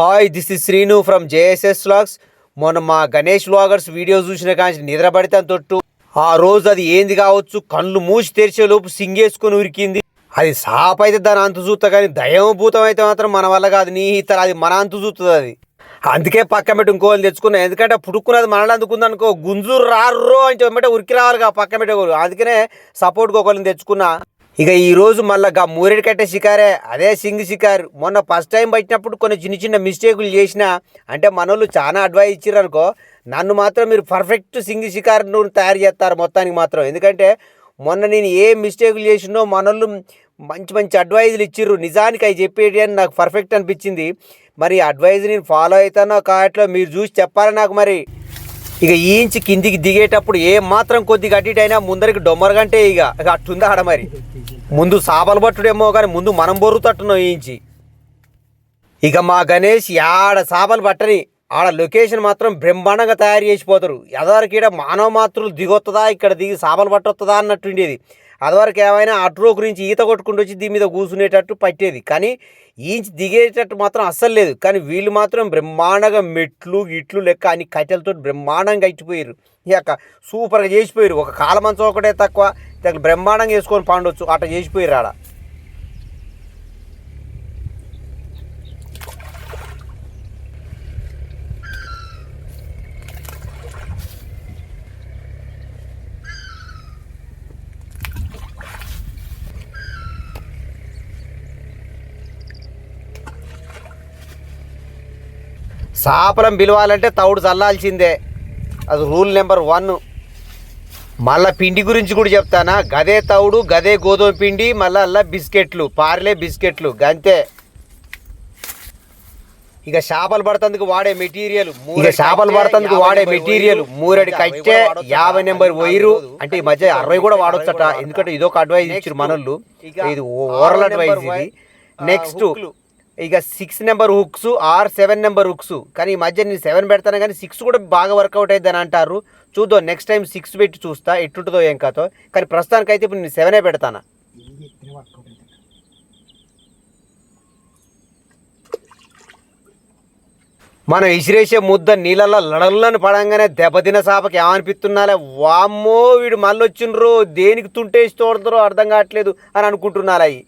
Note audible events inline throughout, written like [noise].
Hi this is Sreenu from JSS vlogs మొన్న మా Ganesh vloggers video చూసిన కానీ నిద్ర పడితే తొట్టు ఆ రోజు అది ఏంది కావచ్చు కళ్ళు మూసి తెరిచే లోపు సింగేసుకొని ఉరికింది. అది సాప్ అయితే దాని అంతు చూస్తా కానీ దయమభూతం అయితే మాత్రం మన వల్ల కాదు నీ ఇతర అది మన అంతు చూస్తుంది అది. అందుకే పక్క పెట్టి ఇంకోళ్ళు తెచ్చుకున్నా. ఎందుకంటే పుడుక్కున్నది మనల్ని అందుకుంది అనుకో గుంజూరు రారు అంటే వెంబటే ఉరికి రావాలి పక్క పెట్టేవారు అందుకనే సపోర్ట్కి ఒకళ్ళని తెచ్చుకున్నా. ఇక ఈరోజు మళ్ళీ మళ్ళా గా మూరెడు కట్టే షికారే అదే సింగ్ షికార్. మొన్న ఫస్ట్ టైం పట్టినప్పుడు కొన్ని చిన్న చిన్న మిస్టేకులు చేసిన అంటే మనోళ్ళు చాలా అడ్వైజ్ ఇచ్చారు అనుకో నన్ను మాత్రం మీరు పర్ఫెక్ట్ సింగ్ షికార్ నువ్వు తయారు చేస్తారు మొత్తానికి మాత్రం. ఎందుకంటే మొన్న నేను ఏ మిస్టేకులు చేసినో మనోళ్ళు మంచి మంచి అడ్వైజులు ఇచ్చిర్రు. నిజానికి అవి చెప్పేటి అని నాకు పర్ఫెక్ట్ అనిపించింది. మరి అడ్వైజ్ నేను ఫాలో అవుతానో కావట్లో మీరు చూసి చెప్పాలి నాకు మరి. ఇక ఈ ఇంచి కిందికి దిగేటప్పుడు ఏ మాత్రం కొద్దిగా అడ్డిటైనా అయినా ముందరికి డొమ్మరగంటే ఇక ఇక అట్టుందా ఆడ మరి. ముందు సాబలు పట్టుడేమో కానీ ముందు మనం బొర్రుతట్టున్నాం ఈ ఇంచి. ఇక మా గణేష్ ఆడ సాబలు పట్టని ఆడ లొకేషన్ మాత్రం బ్రహ్మాండంగా తయారు చేసిపోతారు. ఎదవరకు ఈడ మానవ మాత్రులు దిగొస్తుందా ఇక్కడ దిగి సాబలు పట్టొస్తుందా అన్నట్టుండేది అదివరకు ఏమైనా అట్రో గురించి ఈత కొట్టుకుంటూ వచ్చి దీని మీద కూర్చునేటట్టు పట్టేది. కానీ ఈంచి దిగేటట్టు మాత్రం అస్సలు లేదు. కానీ వీళ్ళు మాత్రం బ్రహ్మాండంగా మెట్లు ఇట్లు లెక్క అని కట్టెలతో బ్రహ్మాండంగా ఇచ్చిపోయారు ఇక సూపర్గా చేసిపోయారు ఒక కాలమంచం ఒకటే తక్కువ. బ్రహ్మాండంగా వేసుకొని పండొచ్చు. అట్లా చేసిపోయారు ఆడ. సాపలం పిలవాలంటే తౌడు చల్లాల్సిందే. అది రూల్ నెంబర్ వన్. మళ్ళా పిండి గురించి కూడా చెప్తానా? గదే తౌడు గదే గోధుమ పిండి మళ్ళా అల్లా బిస్కెట్లు పార్లే బిస్కెట్లు గంతే. ఇక చేపలు పడుతందుకు వాడే మెటీరియల్ ఇక చేపలు పడుతందుకు వాడే మెటీరియల్ మూరెడి కట్టే యాభై నెంబర్ వైరు అంటే ఈ మధ్య అరవై కూడా వాడొచ్చట. ఎందుకంటే ఇదొక అడ్వైజ్ ఇచ్చారు మనోళ్ళు. ఇది ఓవరాల్ అడ్వైజ్ ఇది. నెక్స్ట్ ఇక six number hooks or seven number hooks కానీ ఈ మధ్య నేను సెవెన్ పెడతాను కానీ సిక్స్ కూడా బాగా వర్కౌట్ అయింది అని అంటారు. చూద్దాం నెక్స్ట్ టైం సిక్స్ పెట్టి చూస్తా ఎట్టుంటుందో ఏం కాతో కానీ ప్రస్తుతానికైతే ఇప్పుడు నేను సెవెనే పెడతాను? మనం ఇసిరేసే ముద్ద నీళ్ళల్లో లడల్లను పడంగానే దెబ్బతిన సాపకి ఏమనిపిస్తున్నాలే? వామ్మో వీడు మళ్ళీ వచ్చిండ్రు దేనికి తుంటేసి తోడతారో అర్థం కావట్లేదు అని అనుకుంటున్నారు అవి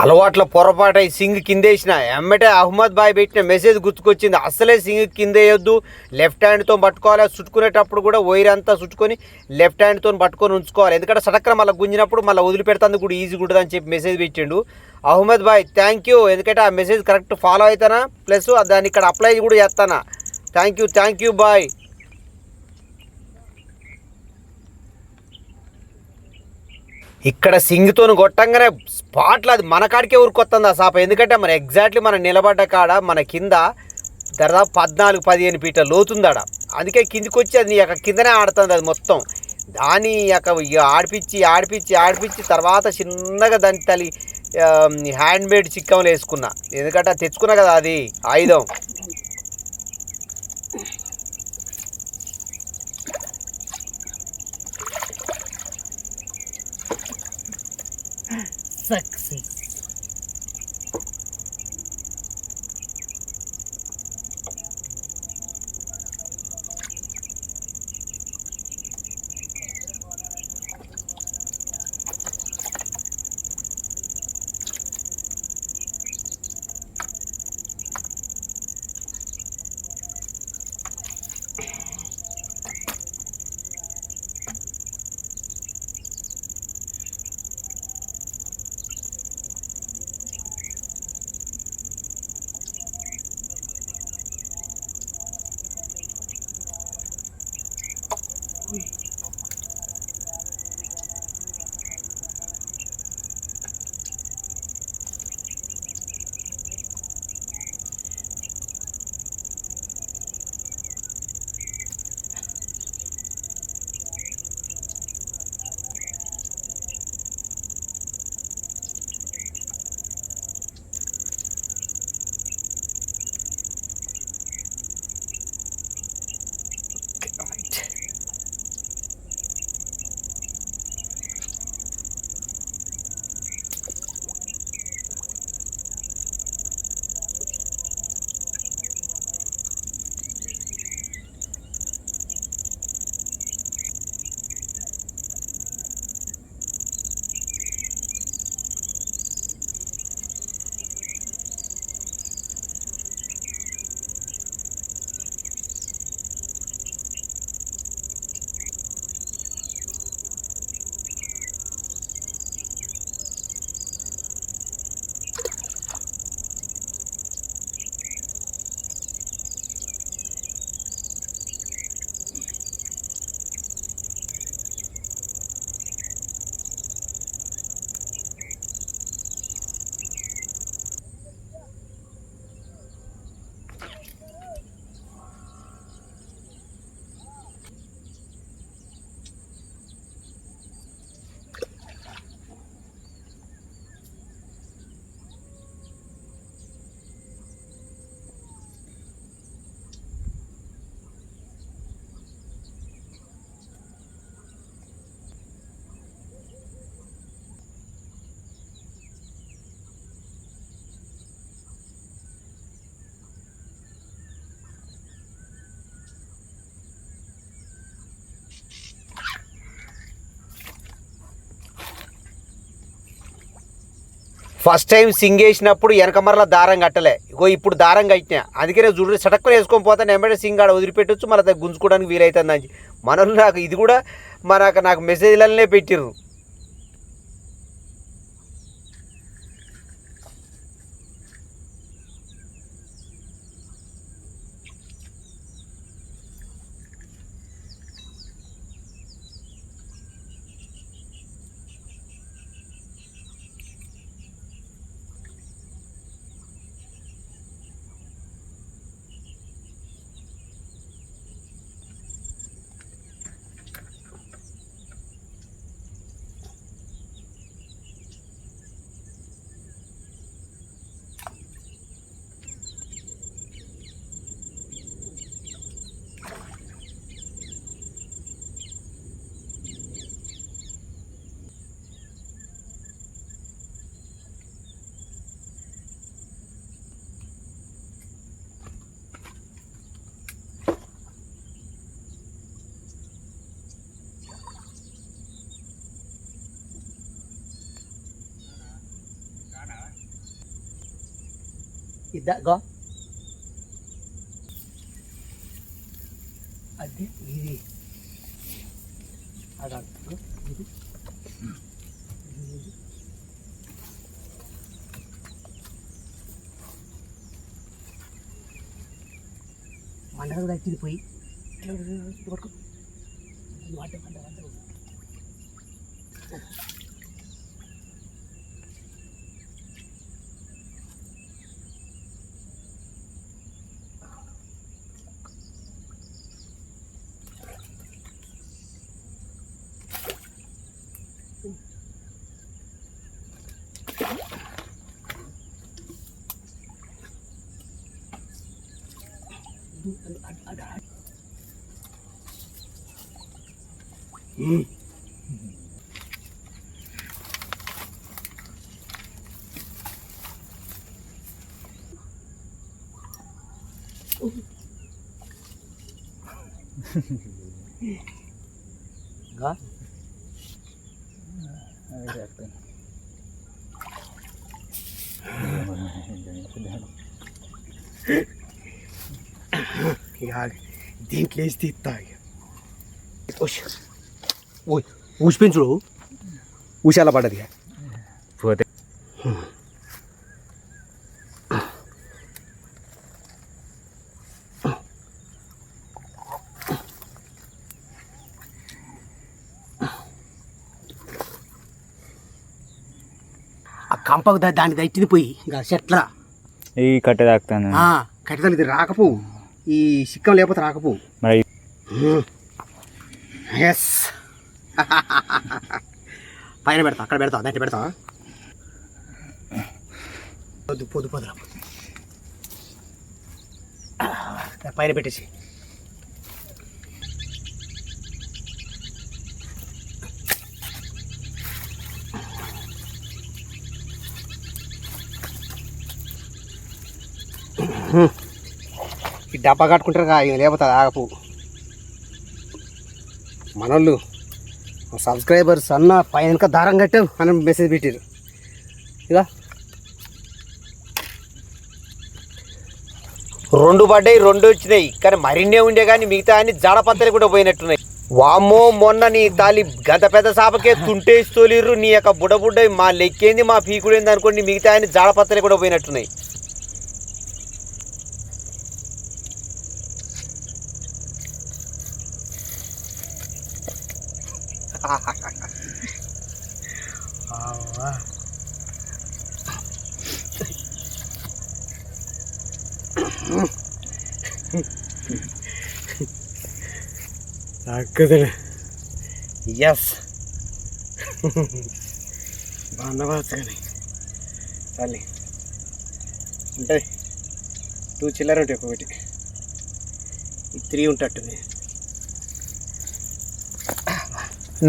అలవాట్ల పొరపాటై సింగ్ కిందేసిన. ఎమ్మటే అహ్మద్ బాయ్ పెట్టిన మెసేజ్ గుర్తుకొచ్చింది. అసలే సింగ్ కిందేయొద్దు. లెఫ్ట్ హ్యాండ్తో పట్టుకోవాలి. చుట్టుకునేటప్పుడు కూడా వైర్ అంతా చుట్టుకొని లెఫ్ట్ హ్యాండ్తో పట్టుకొని ఉంచుకోవాలి. ఎందుకంటే సడక్కన మళ్ళీ గుంజినప్పుడు మళ్ళీ వదిలిపెడుతుంది కూడా ఈజీ ఉంటుంది అని చెప్పి మెసేజ్ పెట్టిండు. Ahmed bhai thank you. ఎందుకంటే ఆ మెసేజ్ కరెక్ట్ ఫాలో అవుతానా ప్లస్ దాన్ని ఇక్కడ అప్లై కూడా చేస్తానా? Thank you thank you bhai. ఇక్కడ సింగ్తో కొట్టంగానే స్పాట్లో అది మన కాడికే ఊరుకొస్తుంది ఆ సాప. ఎందుకంటే మన ఎగ్జాక్ట్లీ మనం నిలబడ్డ కాడ మన కింద దాదాపు పద్నాలుగు పదిహేను ఫీట్ల లోతుందాడ. అందుకే కిందికి వచ్చి అది అక్కడ కిందనే ఆడుతుంది అది మొత్తం. దాని యొక్క ఇక ఆడిపిచ్చి ఆడిపిచ్చి ఆడిపిచ్చి తర్వాత చిన్నగా దాని తల్లి హ్యాండ్ మేడ్ చిక్కములు వేసుకున్నా. ఎందుకంటే అది తెచ్చుకున్నా కదా అది ఆయుధం. ఫస్ట్ టైం సింగ్ వేసినప్పుడు వెనక మరల దారం కట్టలే. ఇగో ఇప్పుడు దారం కట్టినా. అందుకనే చూడు సటక్కుని వేసుకొని పోతాను ఎంబడే సింగ్ ఆడ వదిలిపెట్టొచ్చు మళ్ళీ గుంజుకోవడానికి వీలవుతుంది అని మనల్ని నాకు ఇది కూడా మనకు నాకు మెసేజ్లనే పెట్టిర్రు. ఇద్దగో అది ఇది అదో ఇది మండల కూడా వచ్చింది పోయి ఇట్లా ఇట్లా ఇట్లా పట్టుకో ఇది వంట వంట వంట గా ఇక దీంట్లో వేసి తీస్తా ఇక ఓయ్ ఊసిపించుడు ఊసేలా పడ్డది పోతే. ఆ కంపకు దాని దట్టిది పోయి ఇంకా చెట్ల. ఈ కట్టె తాకుతాను కట్టెలు ఇది రాకపో. ఈ సిక్కం లేకపోతే రాకపో. మరి ఎస్ [laughs] పైన పెడతా అక్కడ పెడతా దాంట్లో పెడతా. పొద్దు పొద్దు పొద్దురా పైన పెట్టేసి. ఈ డబ్బా కట్టుకుంటారు కా లేకపోతే ఆగపు. మనోళ్ళు సబ్స్క్రైబర్స్ అన్న పైన వెనక దారం కట్టావు అని మెసేజ్ పెట్టారు ఇలా రెండు పడ్డాయి రెండు వచ్చినాయి. కానీ మరిన్నే ఉండే కానీ మిగతా అన్ని జడపత్తలు కూడా పోయినట్టున్నాయి. వామ్మో మొన్న నీ తాలి గత పెద్ద సాపకే తుంటేసి తోలిర్రు నీ యొక్క బుడబుడ్డ మా లెక్కేంది మా పీకుడేంది అనుకోండి మిగతా అన్ని జాడపత్తలు కూడా పోయినట్టున్నాయి. తగ్గదులే ఎస్ బాగుండవచ్చు కానీ చాలి ఉంటాయి టూ చిల్లర ఉంటాయి ఒకటి త్రీ ఉంటట్టుంది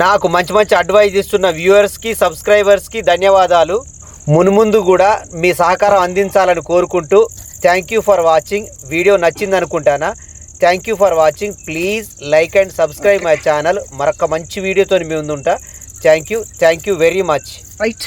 నాకు మంచి మంచి అడ్వైజ్ ఇస్తున్న వ్యూవర్స్కి సబ్స్క్రైబర్స్కి ధన్యవాదాలు. మున్ముందు కూడా మీ సహకారం అందించాలని కోరుకుంటూ thank you for watching video నచ్చింది అనుకుంటానా? Thank you for watching please like and subscribe my channel మరొక మంచి వీడియోతో మీ ముందుంటా. Thank you thank you very much right